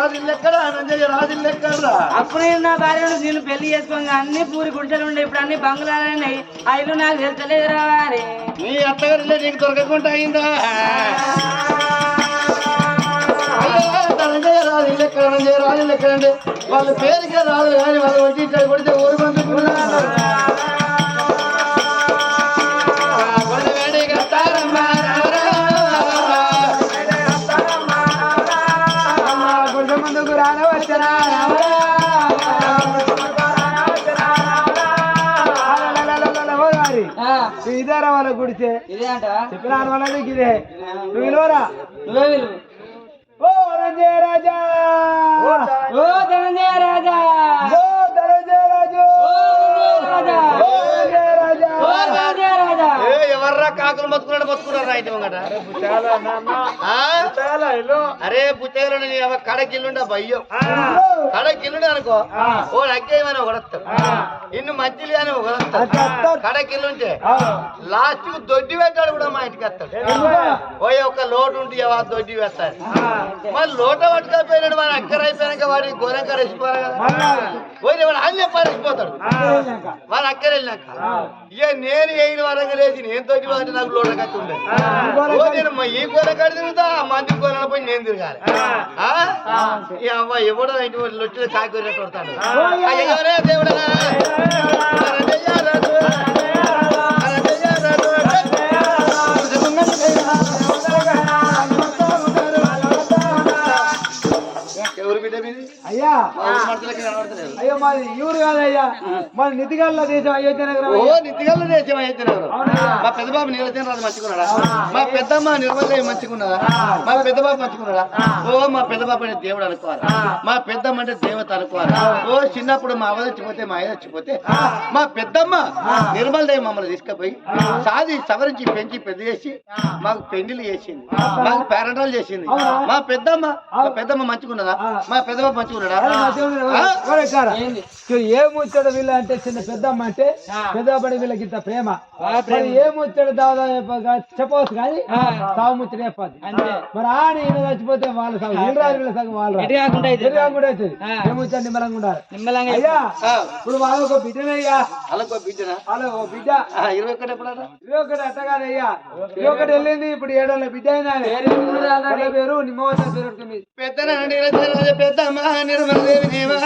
రాజులు ఎక్కడ నంజయ్య రాజులు ఎక్కడ అప్పుడు నేను నా భార్యను నేను పెళ్ళి చేసుకోగా అన్ని పూరి గుడిసెలు ఉండే. ఇప్పుడు అన్ని బంగ్లాలన్నాయి ఆ ఇల్లు నాకు తెలుసలేదు రావాలి నీ అత్తగారి ఇల్లే నీకు దొరకకుండా అయిందా? అయ్యో, ధనంజయ రాజులు ఎక్కడ నంజయ్య రాజులు ఎక్కడండి వాళ్ళ పేరుకే రాదు కానీ వాళ్ళు వచ్చి ఇక్కడ కొడితే ఊరు మంది ఇదే చెప్పిన వాళ్ళకి ఇదే. నువ్వు విలువరా? నువ్వే విలువ. ఓ రంజయ రాజా! ఓ ధనంజయ రాజా! ఓ ధనంజయ రాజు! రాజా! ఓ ధనంజయ రాజా! ఓ ధనంజయ రాజా! ఎవర్రా కాకులు బతుకున్నాడు బతుకున్నారా ఇంటి ముంగట? అరే అవ్వ కడకిల్లుండా భయ్యం కడకిల్లుండే అనుకో ఓ అగ్గేయమని ఒకడొస్తాడు ఇన్ని మంచిలు అని ఒకడొస్తాడు కడకిల్లుంటే లాస్ట్కు దొడ్డి పెట్టాడు కూడా మా ఇంటికి వస్తాడు. ఓ ఒక లోటు ఉంటే ఆ దొడ్డి వేస్తాడు మరి లోట పట్టుకపోయినాడు వాడు అక్కర అయిపోయాక వాడి గోరంకర వేసిపోవాలి కదా. పోయి వాడు అన్నీ పారేసిపోతాడు వాడు అక్కర వెళ్ళినాక. ఇక నేను వేయిన వరంగా లేచి నేను తోటి వాడి నాకు కట్టి ఉండేది. మా ఈ గోర కాడి తిరుగుతా మంది గోరల పోయి నేను తిరగాలి? ఈ అవ్వ ఎవడో ఇంటి లొట్టిలో కాకి కొడతాడు. దేవుడా. అయ్యా. మా. అయ్యో మాది ఊరు కాదయ్యా. మాది నితిగల్ల దేశం అయోధ్య నగరం ఓ నిత్యగల్ల దేశం అయితే మా పెద్ద బాబు నీలజన రాజు మంచుకున్నాడా మా పెద్దమ్మ నిర్మలదేవి మంచుకున్నదా మా పెద్ద బాబు మంచుకున్నాడా ఓ మా పెద్ద బాబు అంటే దేవుడు అనుకోవాలి? మా పెద్దమ్మ అంటే దేవత అనుకోవాలి? ఓ చిన్నప్పుడు మా అవ్వ చచ్చిపోతే మా అయ్య చచ్చిపోతే మా పెద్దమ్మ నిర్మలదేవి మమ్మల్ని తీసుకుపోయి సాది సవరించి పెంచి పెద్ద చేసి మాకు పెళ్ళిళ్ళు చేసింది. మాకు పేరంటాలు చేసింది. మా పెద్దమ్మ మా పెద్దమ్మ మంచుకున్నదా మా పెద్దమ్మ మంచుకున్నాడా? ఏ వీళ్ళ అంటే చిన్న పెద్దమ్మ అంటే పెద్దపడి వీళ్ళకి ఇంత ప్రేమ. ఏ దాదాపు చెప్పవచ్చు కానీ సాగు ముచ్చట చెప్పదు మరి ఆడ ఈయన చచ్చిపోతే వాళ్ళ సగం వీళ్ళు సగం వాళ్ళు కాకుండా కాకుండా అవుతుంది. ఏ ముచ్చట నిమ్మలంగా ఉండాలి. అయ్యా ఇప్పుడు వాళ్ళ ఒక బిడ్డనయ్యా బిడ్డ. ఆ, ఇరవై ఒకటి ఇరవై ఒకటి ఇరవై ఒకటి వెళ్ళింది ఇప్పుడు ఏడోళ్ళ బిడ్డ అయినా. పేరు నిమ్మవత పేరు పెట్టుకుంది. పెద్దన? పెద్దమ్మ నిర్మలదేవి దేవా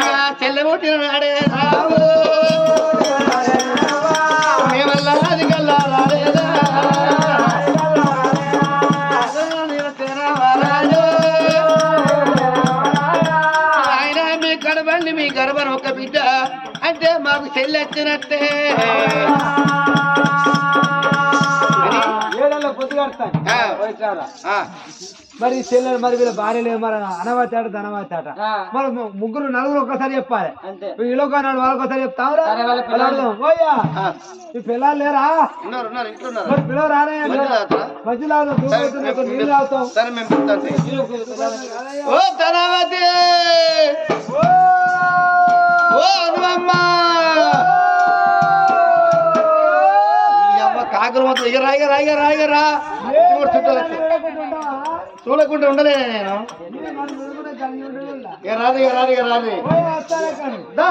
ఇక చెల్లెబొట్టిన నాడే రావు. మేమల్లా అది కల్లా రాలేదా? నిరజన వరాలు. ఆయన మీ గడబండి మీ గడబని ఒక బిడ్డ. అంటే మాకు చెల్లెచ్చినట్టే. ఏడోళ్ళ మరి చెల్లెలు మరి వీళ్ళ భార్యలు మరి అనవాచాట ధనవాచాట. మరి ము- ముగ్గురు నలుగురు ఒక్కసారి చెప్పాలి. అంతే. వీళ్ళొక నాడు వాళ్ళకి ఒకసారి చెప్తావురా. ఓయ్యా. ఈ పిల్లలు లేరా? మరి పిల్లలు రానే మధ్యలో నీళ్ళు చెప్తాం ఓ ధనవతి! ఓ! అనువమ్మ ఆకలి మాత్రం కాకులు మొత్తం ఇగరా ఇగరా ఇగరా ఇగరా చూడకుండా ఉండలేను నేను ఇక రాదు ఇక రాదు ఇక రాదు దా.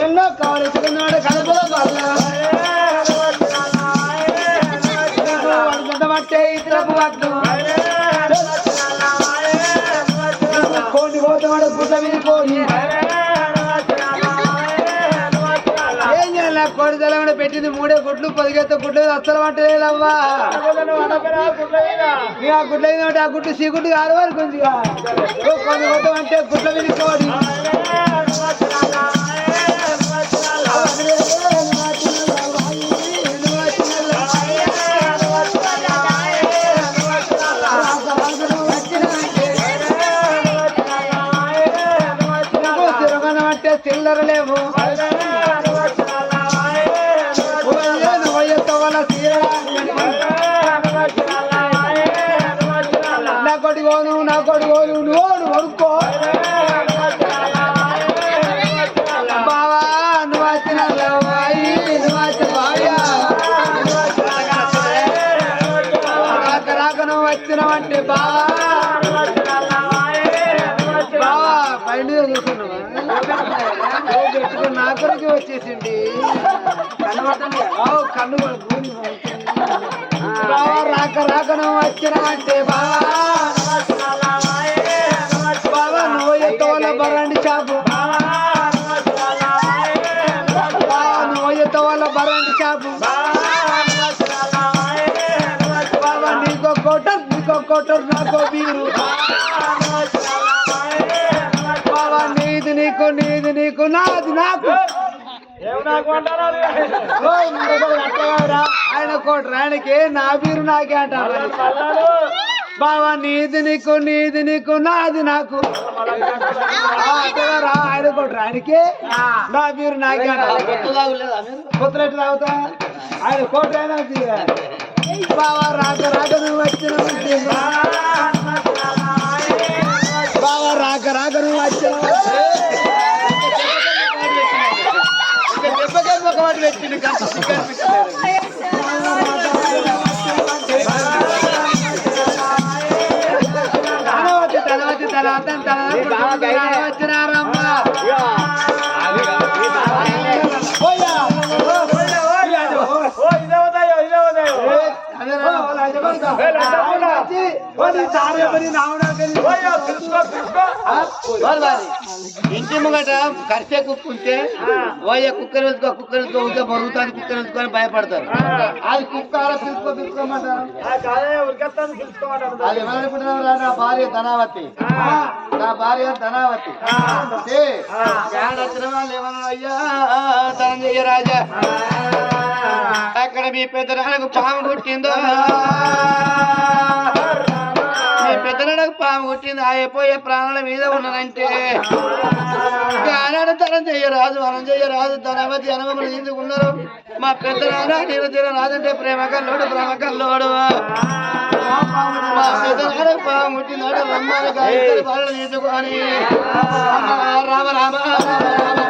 ఎన్నో కావాలి ఇతరకు వద్దు కోడి పోతాడు గుడ్డ మీద కోడి కోడి పెట్టింది మూడే గుడ్లు పొదిగేస్తే గుడ్లు అస్సలు పట్టలేదవ్వా. ఆ గుడ్ల మీద ఉంటే ఆ గుడ్లు సీ గుడ్డు కాదు వరకు ఉంది కొన్ని అంటే గుడ్ల మీద కోడి అంటే పెట్టుకుని నా కొరకు వచ్చేసింది కన్ను రాక రాక నువ్వు వచ్చినావంటే బావా బావా నువ్వు బరండి చాపు బావా నువ్వు ఎత్తవల బరండి చాపు బాబా నీకో కోటర్ నీకో కోటర్ నాకో వీరు బాబా నీది నీకు నీది నీకు నాది నాకు. ఆయన కోటర్ ఆయనకి నా బీరు నాకే అంటారు. బాబా నీది నీకు నీది నీకు నాది నాకు. ఆ, ఆయన కోటర్ ఆయనకి నా బీరు నాకే అంటారు. కొత్త తాగుతా? ఆయన కోట అయినా తీరా. బావా రాక రాక నువ్వు వచ్చిన ఒక ఇంటి ముంగట కరిసే కుక్క ఉంటే ఓయ కుక్కర్ వెళ్తుకో కుక్కర్ వెళ్తుకో ఉంటే బరుగుతాను కుక్కర్ వెళ్తుకొని భయపడతారు అది కుక్క పిలుచుకో పిలుచుకోమంటారు అది ఏమనుకుంటున్నారు రా, నా భార్య ధనావతి నా భార్య ధనావతి ఏమన్నా అయ్యా ధనంజయ రాజా అక్కడ మీ పెద్దనాన్నకు పాము పుట్టిందో? మీ పెద్దనాన్నకు పాము పుట్టింది? అయిపోయే ప్రాణాల మీద ఉన్నదంటే. ఆనాడు ధనం చెయ్యరాదు అనం చెయ్యరాదు ధనవతి అనుభవం ఎందుకున్నారు మా పెద్దనాన్న నేను తినరాదంటే ప్రేమ కల్లోడు ప్రేమ కల్లోడు. మా పెద్దనాన్న పాము పుట్టినాడు రమ్మని తీసుకొని రామ రామ రామ రామ.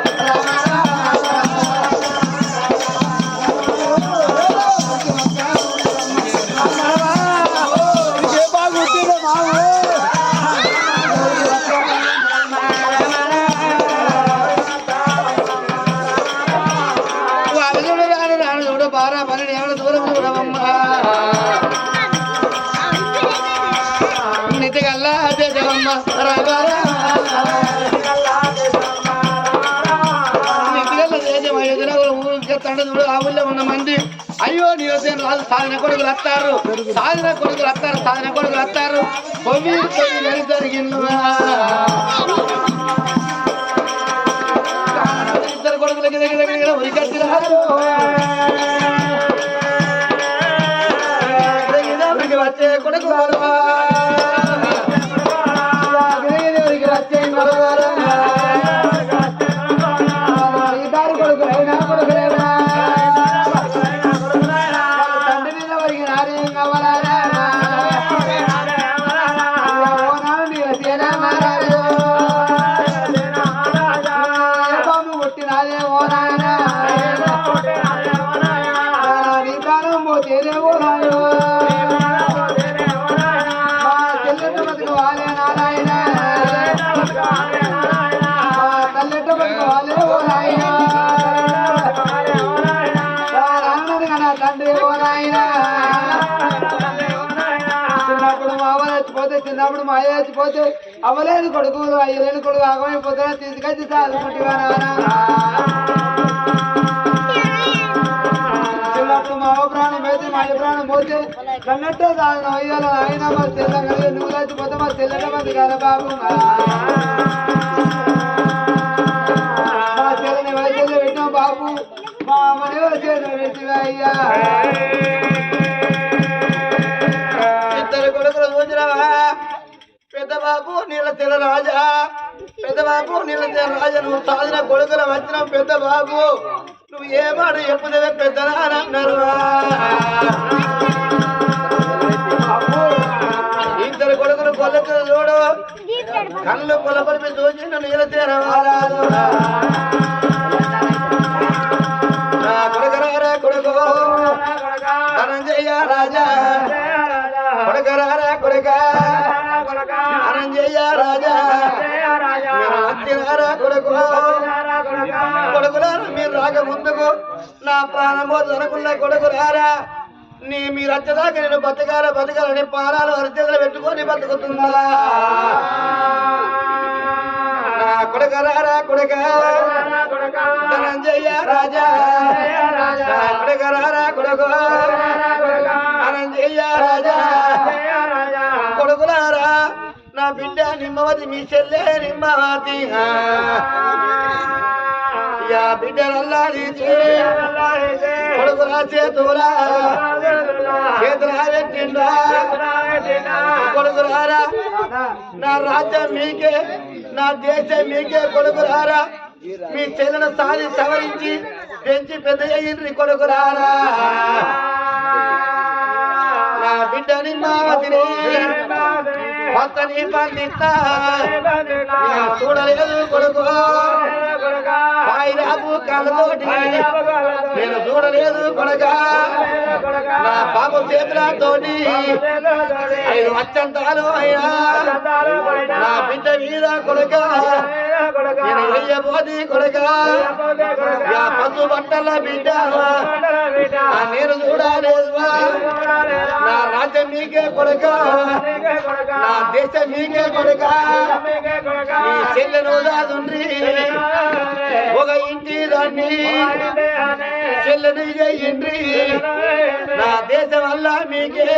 వాళ్ళు సాధన కొడుకులు వస్తారు సాధన కొడుకులు వస్తారు సాధన కొడుకులు వస్తారు తొమ్మిది తొమ్మిది జరిగింది. వరికి చచ్చిపోతే మా అయ్య చచ్చిపోతే అవ్వలేని కొడుకు అయ్యలేని కొడుకు ఆగమైపోతే తీసుకొచ్చి చదువుకుంటుగా మా ప్రాణం అయితే మా ప్రాణం పోతే కన్నట్టే సాధన అయ్యాలి అయినా మా తెల్ల నువ్వు చచ్చిపోతే మా తెల్లట మంది కదా బాబు. నీళ్ళ తెల్ల రాజా. పెద్ద బాబు నీళ్ళ తెల్ల రాజా నువ్వు సాధిన కొడుకులు వచ్చిన పెద్ద బాబు నువ్వు ఏ మాట చెప్పుదే పెద్ద అన్నారు ఇద్దరు కొడుకులు కొల్లెత్తు చూడు. కళ్ళు పొలపలిపి చూసి నన్ను నీళ్ళ నా కొడుకరారా కొడుకు. రాజా. కొడుక రాక ముందుకు నా ప్రాణం పోతు కొడుకు రారా. నీ మీ వచ్చేదాకా నేను బతకాల బతకాలని పారాలు అరిచేతులు పెట్టుకొని బతుకుతుందా నా కొడుకరారా కొడుక. ధనంజయ రాజా. నా కొడుకరారా కొడుకు. ధనంజయ రాజా. కొడుకులారా నా బిడ్డ నిమ్మవతి మీ చెల్లె నిమ్మవతి. యా బిడ్డలల్లా తీసి కొడుకులా చేతులా చేతులా పెట్టిండ్రా కొడుకులారా నా రాజ్యం మీకే నా దేశం మీకే కొడుకులారా మీ చెల్లెను సాది సవరించి పెంచి పెద్ద అయ్యిండ్రి కొడుకులారా నా బిడ్డని మావతిని భర్తని నేను చూడలేదు కొడుకు. పాయిరాపు కళ్ళతోటి. నేను చూడలేదు కొడక. నా బాబు చేతులతోటి. ఐదు వచ్చంతాలు అయినా. నా బిడ్డ మీద కొడుక. నేను వెయ్యబోది కొడుక. పసు బట్టల బిడ్డ. నేను చూడలేదు మీకే కొడుక. నా దేశం మీకే కొడుక. ఈ చెల్లెను దాదుండ్రి ఒక ఇంటి దాన్ని చెల్లెను చెయ్యండ్రి నా దేశం వల్ల మీకే.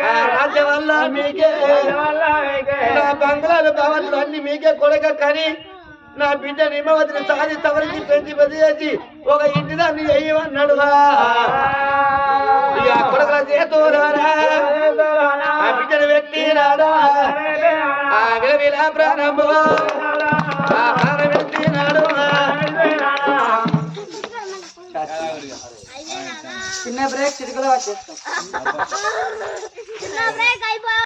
నా రాజ్యం వల్ల మీకే. నా బంగ్లాలు భవన్లు అన్ని మీకే కొడుక కానీ నా బిడ్డ నిమ్మవతిని సాధి సవరించి పెంచి పెద్ద చేసి ఒక ఇంటి దాన్ని చెయ్యమన్నాడు ఇక కొడుకుల చేతురారా? ఆ బిడ్డను ఆ విలవిల ప్రాణము? ఆ చిన్న బ్రేక్ చిటికలో వచ్చేస్తాం.